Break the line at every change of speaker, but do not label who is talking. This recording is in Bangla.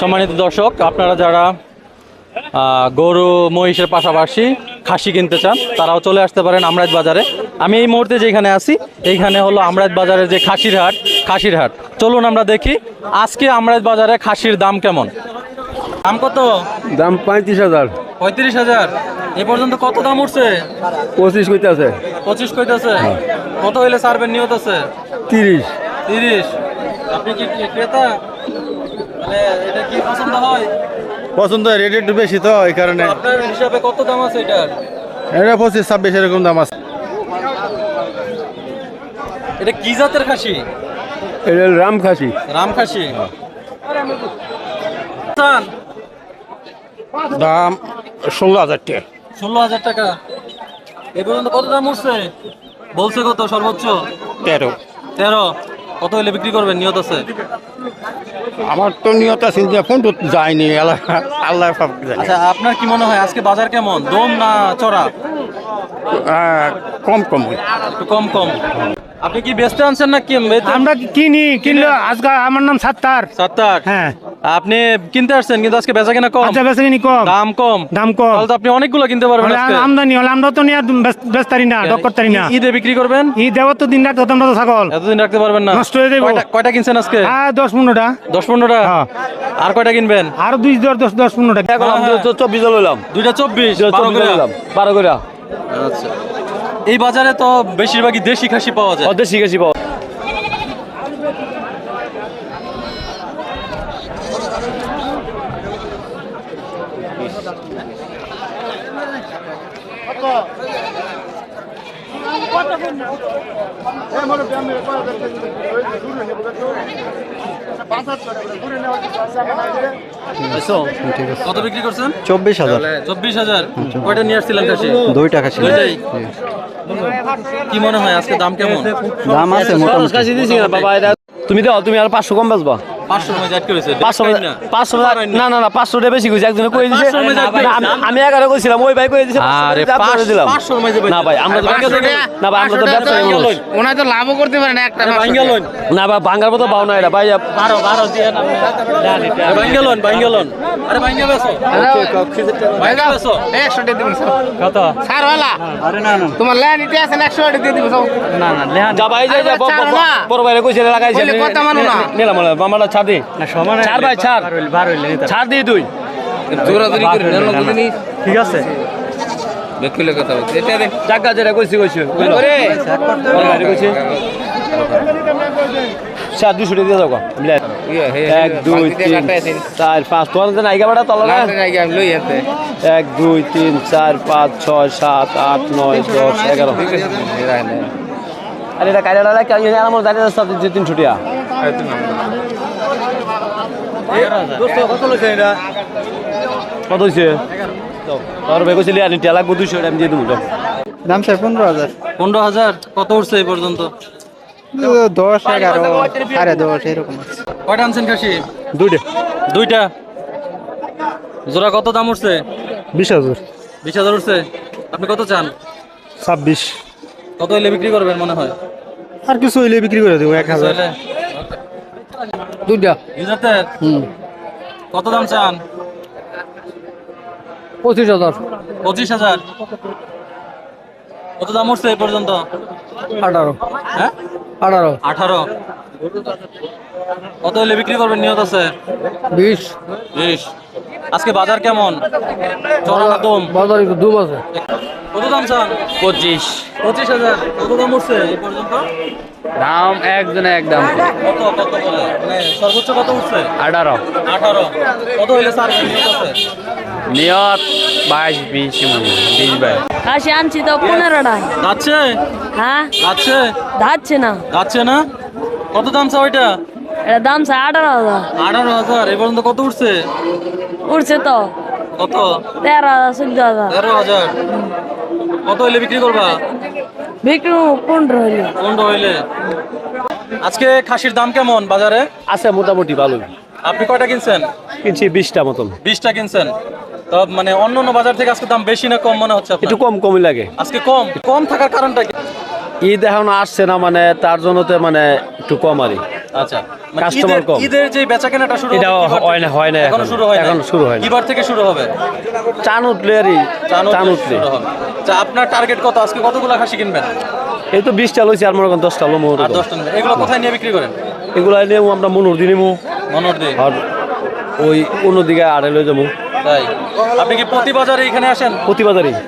সম্মানিত দর্শক আপনারা যারা গরু মহিষের পাশাপাশি খাসি কিনতে চান তারাও চলে আসতে পারেন আমরাজ বাজারে আমি এই মুহূর্তে যেখানে আছি এইখানে হলো আমরাজ বাজারের যে খাসির হাট খাসির হাট চলুন আমরা দেখি আজকে আমরাজ বাজারে খাসির দাম কেমন দাম কত দাম পঁয়ত্রিশ হাজার পঁয়ত্রিশ হাজার এ পর্যন্ত কত দাম উঠছে পঁচিশ কইতে আছে পঁচিশ কইতে আছে হ্যাঁ। কত হইলে সার্ভেন নিয়ত আছে তিরিশ তিরিশ আপনি কি ক্রেতা মানে পছন্দ হয় রেট একটু বেশি তো এই কারণে আপনার হিসাবে কত দাম আছে এটা পঁচিশ ছাব্বিশ এরকম দাম আছে এটা কি জাতের খাসি এটা রাম খাসি রাম খাসি দাম ষোলো হাজার টাকা ষোলো হাজার টাকা এ পর্যন্ত কত দাম উঠছে বলছে কত সর্বোচ্চ তেরো তেরো কত হলে বিক্রি করবেন নিয়ত আছে আমার তো নিয়ত আছে যে ফোন তো যায়নি আল্লাহ আল্লাহ সব আচ্ছা আপনার কি মনে হয় আজকে বাজার কেমন দম না চড়া কম কম কম কম আপনি কি বেচতে আনছেন না কি আমরা কিনি কিনলো আজকে আমার নাম সাত্তার সাত্তার হ্যাঁ আপনি কিনতে আসছেন কিন্তু আজকে বেচা কিনা কম আচ্ছা, বেচা কম দাম কম দাম কম তাহলে আপনি অনেকগুলো কিনতে পারবেন আমদানি হলে আমরা তো নিয়ে বেচতারি না ডক করতারি না ঈদে বিক্রি করবেন ঈদে তো দিন রাখতে আমরা তো ছাগল এতদিন রাখতে পারবেন না নষ্ট হয়ে যাবে কয়টা কিনছেন আজকে হ্যাঁ দশ পনেরোটা দশ পনেরোটা হ্যাঁ। আর কয়টা কিনবেন আর দুই দশ দশ দশ পনেরোটা হ্যাঁ, হ্যাঁ। চব্বিশ হলাম দুইটা চব্বিশ বারো করে বারো করে আচ্ছা এই বাজারে তো বেশিরভাগই দেশি খাসি পাওয়া যায় দেশি খাসি পাওয়া কত বিক্রি করছেন চব্বিশ হাজার চব্বিশ হাজার কয়টা নিয়ে আসছিলেন দুই টাকা ছিল কি মনে হয় আজকে দাম কেমন দাম আছে মোটামুটি তুমি দাও তুমি আর পাঁচশো কম বেচবা আমি এগারো কইছিলাম ওই ভাই কই দিছে আরে পাঁচশো দিলাম না ভাই আমরা না ভাই আমরা তো ব্যবসায়ী মানুষ ওনার না যা ভাই যা বড় ভাই লাগাইছে নিলাম ছাড় দি ছাড় করে ঠিক আছে কথা এটা রে টাকা কইছি কইছি ওরে কইছি চার দিয়ে দাও ইয়ে, এক দুই তিন চার পাঁচ তোমার যে নাইকা বেটা তলা না এক দুই তিন চার পাঁচ ছয় সাত আট নয় দশ এগারো আরে এটা কাজে কেমন আমার দাঁড়িয়ে দু তিন ছুটিয়া কত হয়েছে তার বেগছিলি আনি টেলা দুশো আমি দিয়ে দেবো দাম স্যার পনেরো হাজার পনেরো হাজার কত উঠছে এই পর্যন্ত দশ এগারো সাড়ে দশ এরকম কয়টা আনছেন খাসি দুইটা দুইটা জোড়া কত দাম উঠছে বিশ হাজার বিশ হাজার উঠছে আপনি কত চান ছাব্বিশ কত হইলে বিক্রি করবেন মনে হয় আর কিছু হইলে বিক্রি করে দেবো এক হাজার দুইটা ইউজাতের হুম কত দাম চান পঁচিশ হাজার পঁচিশ হাজার কত দাম উঠছে এই পর্যন্ত আঠারো হ্যাঁ আঠারো আঠারো কত হলে বিক্রি করবেন নিয়ত আছে বিশ বিশ আজকে বাজার কেমন চড়া বাজার একটু দুম আছে কত দাম চান পঁচিশ পঁচিশ হাজার কত দাম উঠছে এই পর্যন্ত দাম একজনে একদম মানে আঠারো আঠারো কত নিয়ত বাইশ বিশ বিশ বাইশ
কাশি আনছি তো পনেরোটা যাচ্ছে হ্যাঁ যাচ্ছে যাচ্ছে না
যাচ্ছে না কত দাম ওইটা
এটা দাম স্যার আঠারো হাজার
আঠারো হাজার এ পর্যন্ত কত উঠছে উঠছে তো কত
তেরো হাজার চোদ্দ হাজার
তেরো হাজার কত হইলে বিক্রি করবা আজকে খাসির দাম কেমন বাজারে আছে মোটামুটি ভালো আপনি কয়টা কিনছেন কিনছি বিশটা মতন বিশটা কিনছেন মানে অন্য অন্য বাজার থেকে আজকে দাম বেশি না কম মনে হচ্ছে একটু কম কমই লাগে আজকে কম কম থাকার কারণটা কি ঈদ এখন আসছে না মানে তার জন্য তো মানে একটু কম আর আচ্ছা কাস্টমার মানে কম ঈদের যে শুরু হয় না হয় না এখন শুরু হয় এখন শুরু হয় থেকে শুরু হবে চান উঠলে আরই চান উঠলে আচ্ছা আপনার টার্গেট কত আজকে কতগুলো খাসি কিনবেন এই তো বিশ লইছি আর মনে করেন দশটা লো মোহর এগুলো কোথায় নিয়ে বিক্রি করেন এগুলো নিয়ে আমরা মনোর দিনে মো মনোর দিই আর ওই অন্যদিকে আড়াই লয়ে যাবো তাই আপনি কি প্রতি বাজারে এখানে আসেন প্রতি বাজারে